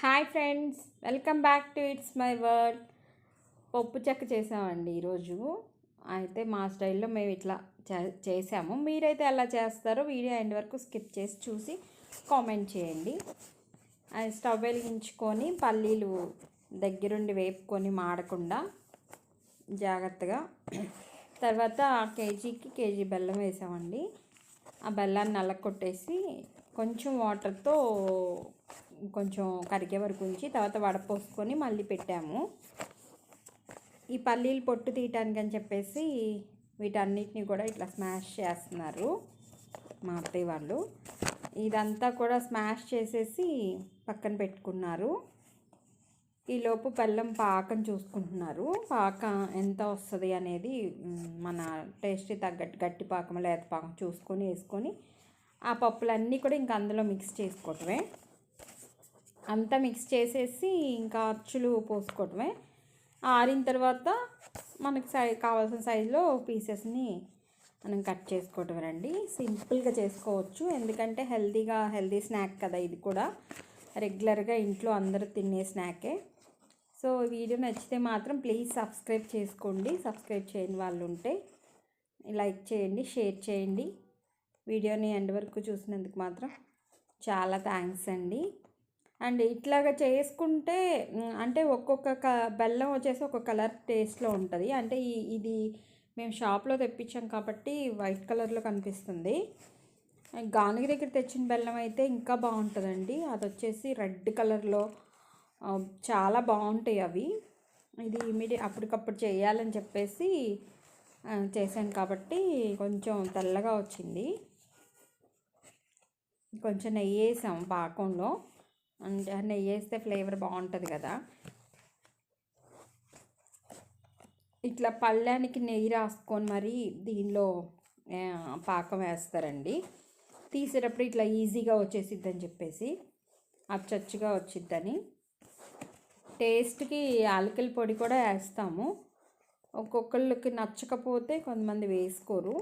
Hi friends welcome back to it's my world. పప్పు చెక్క చేసామండి ఈరోజు. అయితే మా స్టైల్లో మేము ఇట్లా చేసాము. మీరైతే ఎలా చేస్తారో వీడియో ఎండ్ వరకు స్కిప్ చేసి చూసి కామెంట్ చేయండి. స్టవ్ వెలిగించుకొని పల్లీలు దగ్గరుండి వేపుకొని మాడకుండా జాగ్రత్తగా. తర్వాత కేజీకి కేజీ బెల్లం వేసామండి. ఆ బెల్లాన్ని నల్లకొట్టేసి కొంచెం వాటర్తో కొంచెం కరిగే వరకు ఉంచి తర్వాత వడపోసుకొని మళ్ళీ పెట్టాము. ఈ పల్లీలు పొట్టు తీయటానికి అని చెప్పేసి వీటన్నిటిని కూడా ఇట్లా స్మాష్ చేస్తున్నారు మా అత్తయ్య వాళ్ళు. ఇదంతా కూడా స్మాష్ చేసేసి పక్కన పెట్టుకున్నారు. ఈలోపు బెల్లం పాకం చూసుకుంటున్నారు. పాకం ఎంత వస్తుంది అనేది మన టేస్ట్ తగ్గట్టు గట్టి పాకం లేత పాకం చూసుకొని వేసుకొని ఆ పప్పులన్నీ కూడా ఇంక అందులో మిక్స్ చేసుకోవటమే. అంతా మిక్స్ చేసేసి ఇంకా అచ్చులు పోసుకోవటమే. ఆరిన తర్వాత మనకి సై కావాల్సిన సైజులో పీసెస్ని మనం కట్ చేసుకోవటమేనండి సింపుల్గా చేసుకోవచ్చు. ఎందుకంటే హెల్తీగా హెల్తీ స్నాక్ కదా ఇది కూడా. రెగ్యులర్గా ఇంట్లో అందరూ తినే స్నాకే సో వీడియో నచ్చితే మాత్రం ప్లీజ్ సబ్స్క్రైబ్ చేసుకోండి. సబ్స్క్రైబ్ చేయని వాళ్ళు ఉంటే లైక్ చేయండి షేర్ చేయండి. వీడియోని ఎండ్ వరకు చూసినందుకు మాత్రం చాలా థ్యాంక్స్ అండి. అండ్ ఇట్లాగా చేసుకుంటే అంటే ఒక్కొక్క క బెల్లం వచ్చేసి ఒక కలర్ టేస్ట్లో ఉంటుంది. అంటే ఈ ఇది మేము షాప్లో తెప్పించాం కాబట్టి వైట్ కలర్లో కనిపిస్తుంది. గానుగ దగ్గర తెచ్చిన బెల్లం అయితే ఇంకా బాగుంటుందండి. అది వచ్చేసి రెడ్ కలర్లో చాలా బాగుంటాయి అవి. ఇది ఇమీడియట్ అప్పటికప్పుడు చేయాలని చెప్పేసి చేశాను కాబట్టి కొంచెం తెల్లగా వచ్చింది. కొంచెం నెయ్యి వేసాం పాకంలో. నెయ్యి వేస్తే ఫ్లేవర్ బాగుంటుంది కదా. ఇట్లా పళ్ళానికి నెయ్యి రాసుకొని మరి దీనిలో పాకం వేస్తారండి. తీసేటప్పుడు ఇట్లా ఈజీగా వచ్చేసిద్దని చెప్పేసి అచ్చచ్చుగా వచ్చిద్దని. టేస్ట్కి యాలకల పొడి కూడా వేస్తాము. ఒక్కొక్కళ్ళకి నచ్చకపోతే కొంతమంది వేసుకోరు.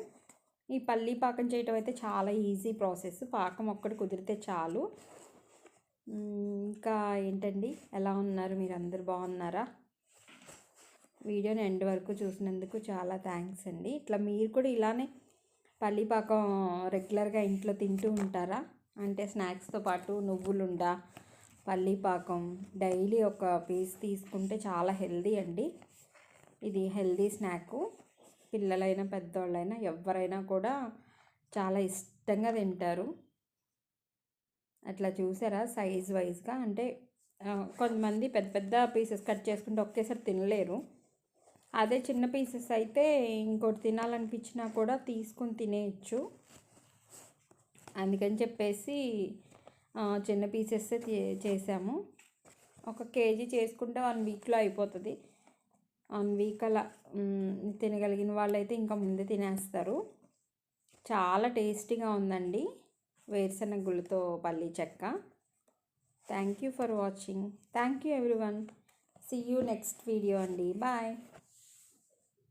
ఈ పల్లీ పాకం చేయటం అయితే చాలా ఈజీ ప్రాసెస్. పాకం ఒక్కటి కుదిరితే చాలు. ఇంకా ఏంటండి? ఎలా ఉన్నారు? మీరు అందరు బాగున్నారా? వీడియోని ఎండ్ వరకు చూసినందుకు చాలా థ్యాంక్స్ అండి. ఇట్లా మీరు కూడా ఇలానే పల్లీపాకం రెగ్యులర్గా ఇంట్లో తింటూ ఉంటారా? అంటే స్నాక్స్తో పాటు నువ్వులుండ పల్లీపాకం డైలీ ఒక పీస్ తీసుకుంటే చాలా హెల్దీ అండి. ఇది హెల్దీ స్నాక్. పిల్లలైనా పెద్దవాళ్ళైనా ఎవరైనా కూడా చాలా ఇష్టంగా తింటారు. అట్లా చూసారా సైజ్ వైజ్గా అంటే కొంతమంది పెద్ద పెద్ద పీసెస్ కట్ చేసుకుంటే ఒకేసారి తినలేరు. అదే చిన్న పీసెస్ అయితే ఇంకోటి తినాలనిపించినా కూడా తీసుకుని తినేయచ్చు. అందుకని చెప్పేసి చిన్న పీసెస్ చేసాము. ఒక కేజీ చేసుకుంటే వన్ వీక్లో అయిపోతుంది. వన్ వీక్ అలా తినగలిగిన వాళ్ళైతే ఇంకా ముందే తినేస్తారు. చాలా టేస్టీగా ఉందండి. వేరుశనగ గుళ్ళతో పల్లీ చెక్క. Thank you for watching thank you everyone see you next video అండి. బాయ్